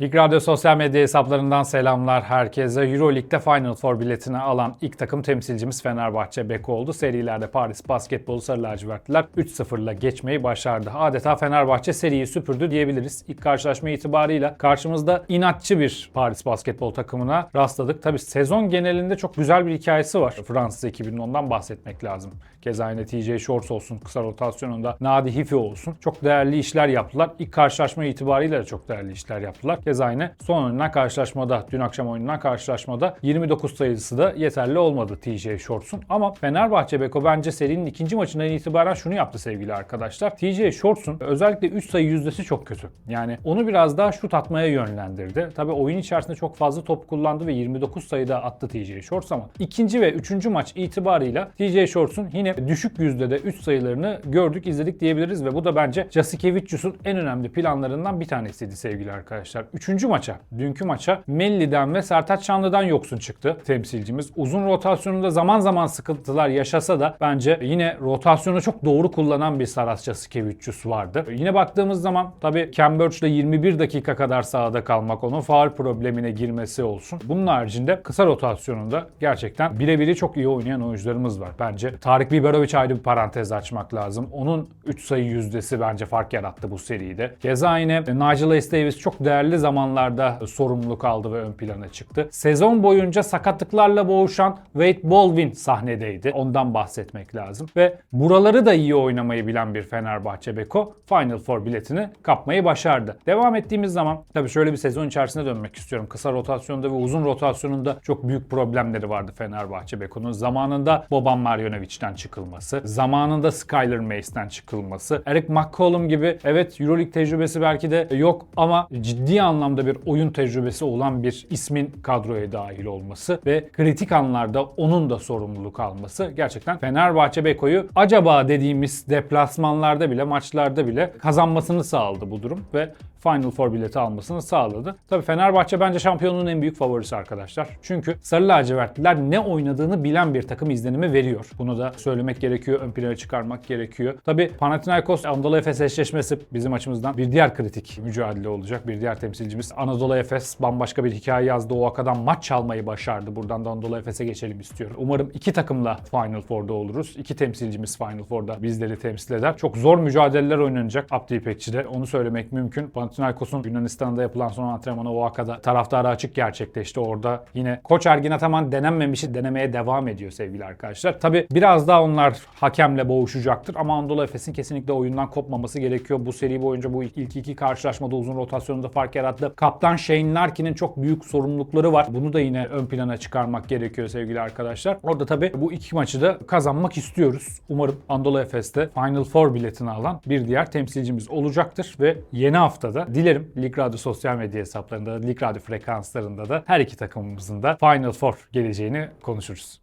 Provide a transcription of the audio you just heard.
Lig Radyo sosyal medya hesaplarından selamlar herkese. Euroleague'de Final Four biletini alan ilk takım temsilcimiz Fenerbahçe Beko oldu. Serilerde Paris Basketbolu Sarı Lacivertliler 3-0'la geçmeyi başardı. Adeta Fenerbahçe seriyi süpürdü diyebiliriz. İlk karşılaşma itibarıyla karşımızda inatçı bir Paris Basketbol takımına rastladık. Tabi sezon genelinde çok güzel bir hikayesi var. Fransız ekibinin ondan bahsetmek lazım. Keza yine TJ Shorts olsun, kısa rotasyonunda Nadi Hifi olsun. Çok değerli işler yaptılar. İlk karşılaşma itibariyle de çok değerli işler yaptılar. Keza yine son oynanan karşılaşmada, dün akşam oynanan karşılaşmada 29 sayısı da yeterli olmadı TJ Shorts'un. Ama Fenerbahçe Beko bence serinin ikinci maçından itibaren şunu yaptı sevgili arkadaşlar. TJ Shorts'un özellikle 3 sayı yüzdesi çok kötü. Yani onu biraz daha şut atmaya yönlendirdi. Tabi oyun içerisinde çok fazla top kullandı ve 29 sayıda attı TJ Shorts ama ikinci ve üçüncü maç itibarıyla TJ Shorts'un yine düşük yüzdede 3 sayılarını gördük, izledik diyebiliriz ve bu da bence Jasikevicius'un en önemli planlarından bir tanesiydi sevgili arkadaşlar. Üçüncü maça, dünkü maça Melli'den ve Sertaç Şanlı'dan yoksun çıktı temsilcimiz. Uzun rotasyonunda zaman zaman sıkıntılar yaşasa da bence yine rotasyonu çok doğru kullanan bir Saras Jasikevicius vardı. Yine baktığımız zaman tabii Cambridge ile 21 dakika kadar sahada kalmak, onun faul problemine girmesi olsun. Bunun haricinde kısa rotasyonunda gerçekten birebiri çok iyi oynayan oyuncularımız var. Bence Tarık Biberovic ayrı bir parantez açmak lazım. Onun 3 sayı yüzdesi bence fark yarattı bu seride. Keza yine Nigel Hayes Davis çok değerli zamanlarda sorumluluk aldı ve ön plana çıktı. Sezon boyunca sakatlıklarla boğuşan Wade Baldwin sahnedeydi. Ondan bahsetmek lazım. Ve buraları da iyi oynamayı bilen bir Fenerbahçe Beko Final Four biletini kapmayı başardı. Devam ettiğimiz zaman tabii şöyle bir sezon içerisine dönmek istiyorum. Kısa rotasyonda ve uzun rotasyonunda çok büyük problemleri vardı Fenerbahçe Beko'nun. Zamanında Boban Marjanovic'den çıkılması, zamanında Skyler Mace'den çıkılması, Eric McCollum gibi evet Euroleague tecrübesi belki de yok ama ciddi anlamda bir oyun tecrübesi olan bir ismin kadroya dahil olması ve kritik anlarda onun da sorumluluk alması gerçekten Fenerbahçe Beko'yu acaba dediğimiz deplasmanlarda bile maçlarda bile kazanmasını sağladı bu durum ve Final Four bileti almasını sağladı. Tabii Fenerbahçe bence şampiyonluğun en büyük favorisi arkadaşlar. Çünkü Sarı Lacivertliler ne oynadığını bilen bir takım izlenimi veriyor. Bunu da söylemek gerekiyor, ön plana çıkarmak gerekiyor. Tabii Panathinaikos Anadolu Efes eşleşmesi bizim açımızdan bir diğer kritik mücadele olacak. Bir diğer temsilcimiz Anadolu Efes bambaşka bir hikaye yazdı. O akadan maç çalmayı başardı. Buradan da Anadolu Efes'e geçelim istiyorum. Umarım iki takımla Final Four'da oluruz. İki temsilcimiz Final Four'da bizleri temsil eder. Çok zor mücadeleler oynanacak Abdi İpekçi'de. Onu söylemek mümkün. Panathinaikos'un Yunanistan'da yapılan son antrenmanı Oaka'da taraftara açık gerçekleşti. Orada yine Koç Ergin Ataman denenmemişi denemeye devam ediyor sevgili arkadaşlar. Tabi biraz daha onlar hakemle boğuşacaktır ama Anadolu Efes'in kesinlikle oyundan kopmaması gerekiyor. Bu seri boyunca bu ilk iki karşılaşmada uzun rotasyonunda fark yarattı. Kaptan Shane Larkin'in çok büyük sorumlulukları var. Bunu da yine ön plana çıkarmak gerekiyor sevgili arkadaşlar. Orada tabi bu iki maçı da kazanmak istiyoruz. Umarım Anadolu Efes'te Final Four biletini alan bir diğer temsilcimiz olacaktır ve yeni haftada dilerim Lig Radyo sosyal medya hesaplarında, Lig Radyo frekanslarında da her iki takımımızın da Final Four geleceğini konuşuruz.